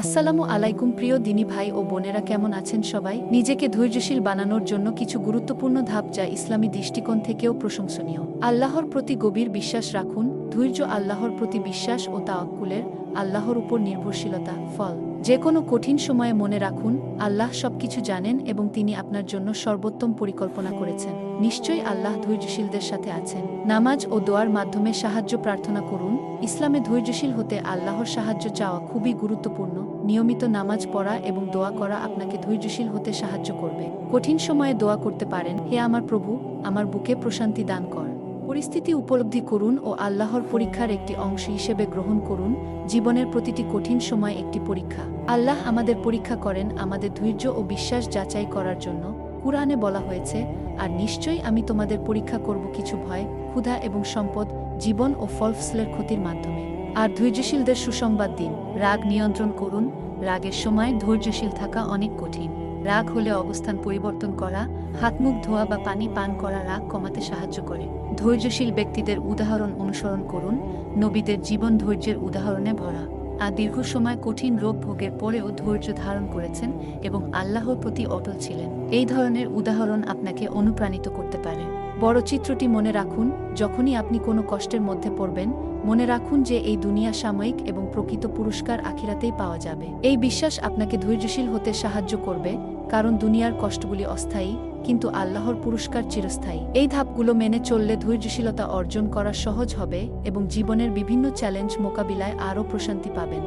আসসালামু আলাইকুম প্রিয় দিনী ভাই ও বোনেরা, কেমন আছেন সবাই? নিজেকে ধৈর্যশীল বানানোর জন্য কিছু গুরুত্বপূর্ণ ধাপ যা ইসলামী দৃষ্টিকোণ থেকেও প্রশংসনীয়। আল্লাহর প্রতি গভীর বিশ্বাস রাখুন ধৈর্য আল্লাহর প্রতি বিশ্বাস ও তাওয়াক্কুলের আল্লাহর উপর নির্ভরশীলতা, ফল। যে কোনো কঠিন সময়ে মনে রাখুন, আল্লাহ সবকিছু জানেন এবং তিনি আপনার জন্য সর্বোত্তম পরিকল্পনা করেছেন। নিশ্চয়ই আল্লাহ ধৈর্যশীলদের সাথে আছেন। নামাজ ও দোয়ার মাধ্যমে সাহায্য প্রার্থনা করুন। ইসলামে ধৈর্যশীল হতে আল্লাহর সাহায্য চাওয়া খুবই গুরুত্বপূর্ণ। নিয়মিত নামাজ পড়া এবং দোয়া করা আপনাকে ধৈর্যশীল হতে সাহায্য করবে। কঠিন সময়ে দোয়া করতে পারেন, হে আমার প্রভু, আমার বুকে প্রশান্তি দান কর। পরিস্থিতি উপলব্ধি করুন ও আল্লাহর পরীক্ষার একটি অংশ হিসেবে গ্রহণ করুন, জীবনের প্রতিটি কঠিন সময় একটি পরীক্ষা। আল্লাহ আমাদের পরীক্ষা করেন আমাদের ধৈর্য ও বিশ্বাস যাচাই করার জন্য। কুরআনে বলা হয়েছে, আর নিশ্চয়ই আমি তোমাদের পরীক্ষা করব কিছু ভয়, ক্ষুধা এবং সম্পদ, জীবন ও ফলফসলের ক্ষতির মাধ্যমে। আর ধৈর্যশীলদের সুসংবাদ দিন। রাগ নিয়ন্ত্রণ করুন। রাগের সময় ধৈর্যশীল থাকা অনেক কঠিন। রাগ হলে অবস্থান পরিবর্তন করা হাত মুখ ধোয়া বা পানি পান করা রাগ কমাতে সাহায্য করে। ধৈর্যশীল ব্যক্তিদের উদাহরণ অনুসরণ করুন, নবীদের জীবন ধৈর্যের উদাহরণে ভরা। আর দীর্ঘ সময় কঠিন রোগ ভোগের পরেও ধৈর্য ধারণ করেছেন এবং আল্লাহর প্রতি অটল ছিলেন। এই ধরনের উদাহরণ আপনাকে অনুপ্রাণিত করতে পারে। বড় চিত্রটি মনে রাখুন, যখনই আপনি কোনো কষ্টের মধ্যে পড়বেন, মনে রাখুন যে এই দুনিয়া সাময়িক এবং প্রকৃত পুরস্কার আখিরাতেই পাওয়া যাবে। এই বিশ্বাস আপনাকে ধৈর্যশীল হতে সাহায্য করবে, কারণ দুনিয়ার কষ্টগুলি অস্থায়ী, কিন্তু আল্লাহর পুরস্কার চিরস্থায়ী। এই ধাপগুলো মেনে চললে ধৈর্যশীলতা অর্জন করা সহজ হবে এবং জীবনের বিভিন্ন চ্যালেঞ্জ মোকাবিলায় আরও প্রশান্তি পাবেন।